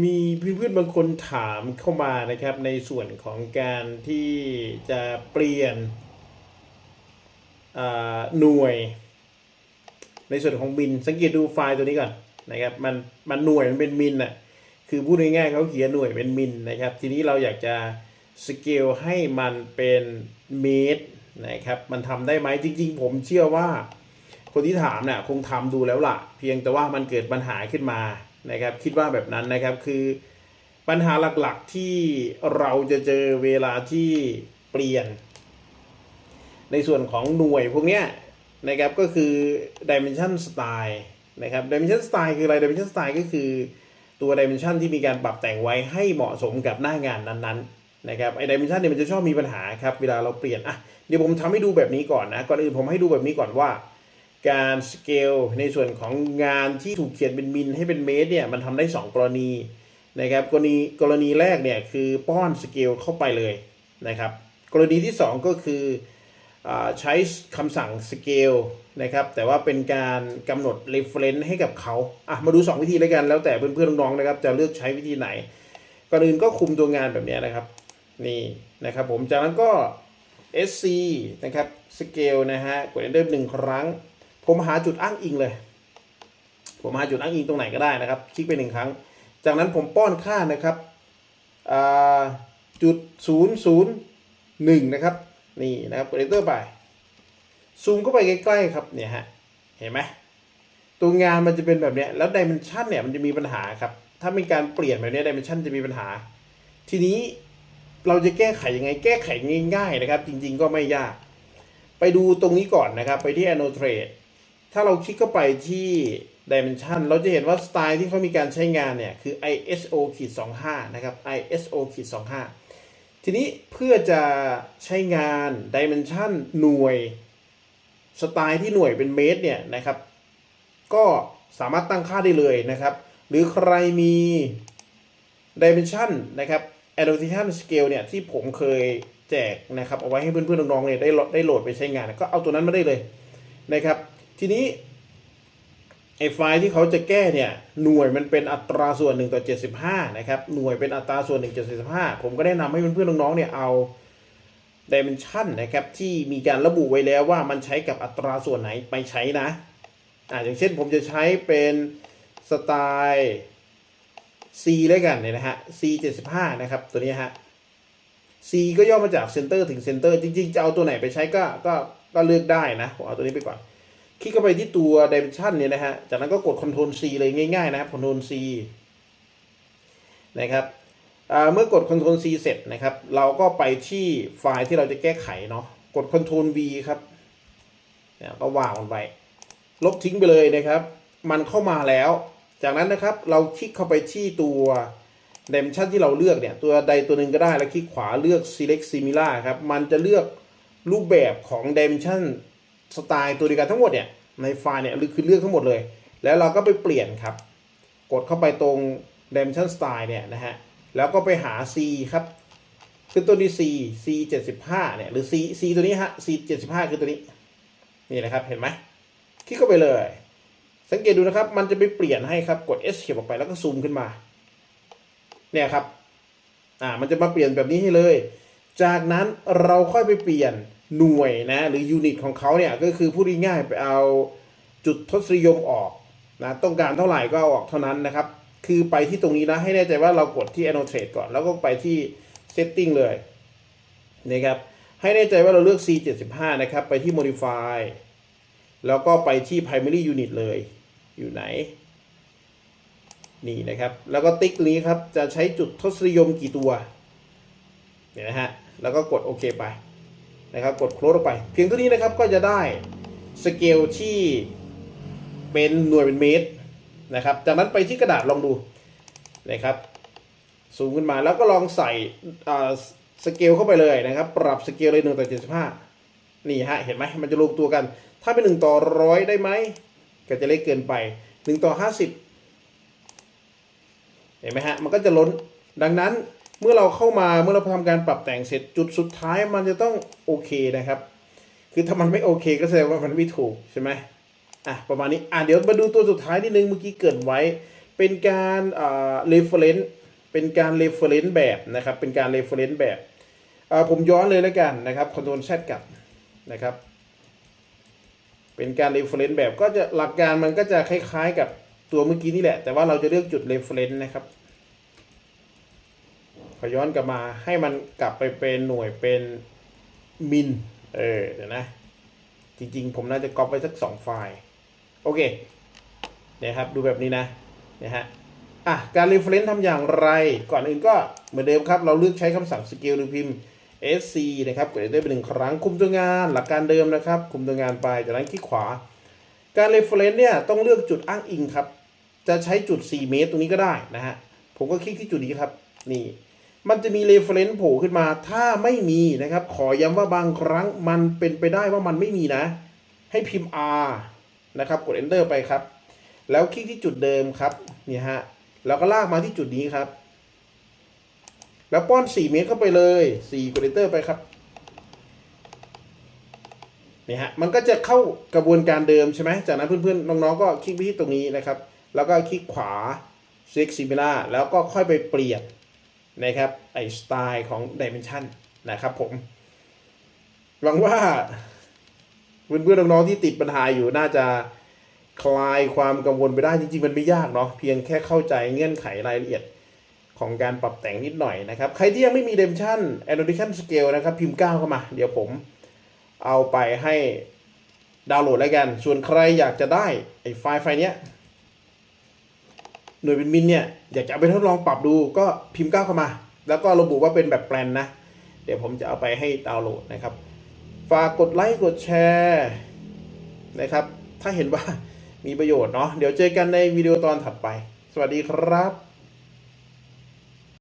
มีเพื่อนๆบางคนถามเข้ามานะครับในส่วนของการที่จะเปลี่ยนหน่วย ในส่วนของมิน สังเกตดูไฟล์ตัวนี้ก่อนนะครับมันมันหน่วยมันเป็นมิลน่ะคือพูดง่ายๆเขาเขียนหน่วยเป็นมิลนะครับ ทีนี้เราอยากจะสเกลให้มันเป็นเมตรนะครับมันทำได้ไหมจริง ๆ ผมเชื่อว่า คนที่ถามเนี่ยคงทำดูแล้วล่ะ เพียงแต่ว่ามันเกิดปัญหาขึ้นมา นะครับคิดว่าแบบนั้นนะครับคือปัญหาหลักๆที่เราจะเจอเวลาที่เปลี่ยน ในส่วนของหน่วยพวกเนี้ยนะครับก็คือ dimension style นะครับ dimension style คืออะไร dimension style ก็คือตัว dimension ที่มีการปรับแต่งไว้ให้เหมาะสมกับหน้างานนั้นๆนะครับไอ้ dimension เนี่ยมันจะชอบมีปัญหาครับเวลาเราเปลี่ยนอะเดี๋ยวผมทำให้ดูแบบนี้ก่อนนะก่อนอื่นผมให้ดูแบบนี้ก่อนว่า การสเกลในส่วนของงานที่ถูกเขียนเป็นมิลให้เป็นเมตรเนี่ยมันทำได้ 2 กรณีนะครับกรณีกรณีแรกเนี่ยคือป้อนสเกลเข้าไปเลยนะครับ กรณีที่ 2 ก็คืออใช้คำสั่งสเกลนะครับแต่ว่าเป็นการกำหนด reference ให้กับเขาอะมาดู 2 วิธีแล้วกันแล้วแต่เพื่อนๆน้องๆนะครับจะเลือกใช้วิธีไหนก่อนอื่นก็คุมตัวงานแบบนี้นะครับนี่นะครับผมจากนั้นก็ SC นะครับสเกลนะฮะกด enter หนึ่งครั้ง ผมหาจุดอ้างอิงเลย ผมหาจุดอ้างอิงตรงไหนก็ได้นะครับ คลิกไปหนึ่งครั้ง จากนั้นผมป้อนค่านะครับจุดศูนย์ศูนย์หนึ่งนะครับ นี่นะครับกด enter ไปซูมเข้าไปใกล้ๆครับเนี่ยฮะเห็นไหมตัวงานมันจะเป็นแบบเนี้ยแล้วดิเมนชันเนี่ยมันจะมีปัญหาครับถ้ามีการเปลี่ยนแบบเนี้ดิเมนชันจะมีปัญหา ทีนี้เราจะแก้ไขยังไง แก้ไขง่ายๆนะครับ จริงๆก็ไม่ยาก ไปดูตรงนี้ก่อนนะครับ ไปที่ annotate ถ้าเราคลิกเข้าไปที่ dimension เราจะเห็นว่าสไตล์ที่เขามีการใช้งานเนี่ย คือ ISO ขีด25 นะครับ ISO ขีด25 ทีนี้เพื่อจะใช้งาน dimension หน่วย สไตล์ที่หน่วยเป็นเมตรเนี่ยนะครับ ก็สามารถตั้งค่าได้เลยนะครับ หรือใครมี dimension นะครับ annotation scale เนี่ย ที่ผมเคยแจกนะครับ เอาไว้ให้เพื่อนๆน้องๆเนี่ยได้ได้โหลดไปใช้งาน ก็เอาตัวนั้นมาได้เลยนะครับ ทีนี้ไอ้ไฟล์ที่เขาจะแก้เนี่ยหน่วยมันเป็นอัตราส่วน1ต่อ75นะครับหน่วยเป็นอัตราส่วน1ต่อ75ผมก็แนะนำให้เพื่อนๆน้องๆเนี่ยเอา dimension นะครับที่มีการระบุไว้แล้วว่ามันใช้กับอัตราส่วนไหนไปใช้นะอ่าอย่างเช่นผมจะใช้เป็นสไตล์ C แล้วกันเนี่ยนะฮะ C 75นะครับตัวนี้ฮะ C ก็ย่อมาจาก center ถึง center จริงๆ จะเอาตัวไหนไปใช้ก็ก็ก็เลือกได้นะผมเอาตัวนี้ไปก่อน คลิกเข้าไปที่ตัว dimension เนี่ยนะฮะ จากนั้นก็กด Ctrl C เลยง่ายๆนะครับ Ctrl C นะครับเมื่อกด Ctrl C เสร็จนะครับ เราก็ไปที่ไฟล์ที่เราจะแก้ไขเนาะ กด Ctrl V ครับก็วางมันไป ลบทิ้งไปเลยนะครับ มันเข้ามาแล้ว จากนั้นนะครับ เราคลิกเข้าไปที่ตัว dimension ที่เราเลือกเนี่ย ตัวใดตัวหนึ่งก็ได้ แล้วคลิกขวาเลือก select similar ครับ มันจะเลือกรูปแบบของ dimension สไตล์ตัวเดียวกันทั้งหมดเนี่ยในไฟล์เนี่ยคือเลือกทั้งหมดเลย แล้วเราก็ไปเปลี่ยนครับ กดเข้าไปตรง dimension style เนี่ยนะฮะแล้วก็ไปหา C ครับคือตัวนี้ C C 75เนี่ยหรือ C C ตัวนี้ฮะ C 75คือตัวนี้นี่นะครับเห็นไหมคลิกเข้าไปเลย สังเกตดูนะครับ มันจะไปเปลี่ยนให้ครับกด S เขียบออกไปแล้วก็ซูมขึ้นมาเนี่ยครับอ่ามันจะมาเปลี่ยนแบบนี้ให้เลย จากนั้นเราค่อยไปเปลี่ยน หน่วยนะหรือยูนิตของเขาเนี่ยก็คือพูดง่ายๆไปเอาจุดทศนิยมออกนะต้องการเท่าไหร่ก็เอาออกเท่านั้นนะครับ คือไปที่ตรงนี้นะให้แน่ใจว่าเรากดที่ annotate ก่อน แล้วก็ไปที่ setting เลยนะครับให้แน่ใจว่าเราเลือก C 75นะครับ ไปที่ modify แล้วก็ไปที่ primary unit เลย อยู่ไหน นี่นะครับ แล้วก็ติ๊กนี้ครับ จะใช้จุดทศนิยมกี่ตัว เนี่ยนะฮะ แล้วก็กดโอเคไป นะครับกด close ออกไป เพียงเท่านี้นะครับก็จะได้สเกลที่เป็นหน่วยเป็นเมตรนะครับ จากนั้นไปที่กระดาษลองดูนะครับซูมขึ้นมาแล้วก็ลองใส่สเกลเข้าไปเลยนะครับ ปรับสเกลเลยหนึ่งต่อเจ็ดสิบห้านี่ฮะเห็นไหมมันจะลงตัวกัน ถ้าเป็นหนึ่งต่อร้อยได้ไหมก็จะเล็กเกินไปหนึ่งต่อห้าสิบเห็นไหมฮะมันก็จะล้นดังนั้น เมื่อเราเข้ามาเมื่อเราทำการปรับแต่งเสร็จจุดสุดท้ายมันจะต้องโอเคนะครับ คือถ้ามันไม่โอเคก็แสดงว่ามันไม่ถูกใช่ไหมอะประมาณนี้อะเดี๋ยวมาดูตัวสุดท้ายนิดนึงเมื่อกี้เกรินไว้ เป็นการอ่า reference เป็นการ reference แบบนะครับ เป็นการ reference แบบอ่าผมย้อนเลยแล้วกันนะครับ Ctrl Z กลับนะครับ เป็นการ reference แบบก็จะหลักการมันก็จะคล้ายๆกับตัวเมื่อกี้นี่แหละ แต่ว่าเราจะเลือกจุด reference นะครับ อย้อนกลับมาให้มันกลับไปเป็นหน่วยเป็นมิลเออเดี๋ยวนะ จริงๆ ผมน่าจะก๊อปไว้สักสองไฟล์ โอเคเนี่ยครับดูแบบนี้นะนะฮะอะการ reference ทำอย่างไร ก่อนอื่นก็เหมือนเดิมครับ เราเลือกใช้คำสั่ง scale หรือพิมพ์ sc นะครับกด enter ไปหนึ่งครั้งคุมตัวงานหลักการเดิมนะครับ คุมตัวงานไปจากนั้นคลิกขวา การ reference เนี่ยต้องเลือกจุดอ้างอิงครับ จะใช้จุด 4 เมตรตรงนี้ก็ได้นะฮะผมก็คลิกที่จุดนี้ครับนี่ มันจะมี reference โผล่ขึ้นมาถ้าไม่มีนะครับ ขอย้ำว่าบางครั้งมันเป็นไปได้ว่ามันไม่มีนะ ให้พิมพ์ r นะครับ กด enter ไปครับ แล้วคลิกที่จุดเดิมครับเนี่ยฮะแล้วก็ลากมาที่จุดนี้ครับ แล้วป้อน 4 เมตรเข้าไปเลย 4 กด enter ไปครับเนี่ยฮะมันก็จะเข้ากระบวนการเดิมใช่ไหมจากนั้นเพื่อนๆน้องๆก็คลิกไปที่ตรงนี้นะครับ แล้วก็คลิกขวา select similar แล้วก็ค่อยไปเปลี่ยน นะครับไอสไตล์ของ dimension นะครับผม หวังว่าเพื่อนๆน้องๆที่ติดปัญหาอยู่น่าจะคลายความกังวลไปได้จริงๆ มันไม่ยากเนาะเพียงแค่เข้าใจเงื่อนไขรายละเอียดของการปรับแต่งนิดหน่อยนะครับ ใครที่ยังไม่มี dimension annotation scale นะครับ พิมพ์ 9 เข้ามา เดี๋ยวผมเอาไปให้ดาวน์โหลดแล้วกัน ส่วนใครอยากจะได้ไอ้ไฟล์ไฟล์เนี้ย หน่วยเป็นมิลเนี่ยอยากจะเอาไปทดลองปรับดูก็พิมพ์ก้าเข้ามา แล้วก็ระบุว่าเป็นแบบแปลนนะ เดี๋ยวผมจะเอาไปให้ดาวน์โหลดนะครับ ฝากกดไลค์กดแชร์นะครับ ถ้าเห็นว่ามีประโยชน์เนาะเดี๋ยวเจอกันในวิดีโอตอนถัดไป สวัสดีครับ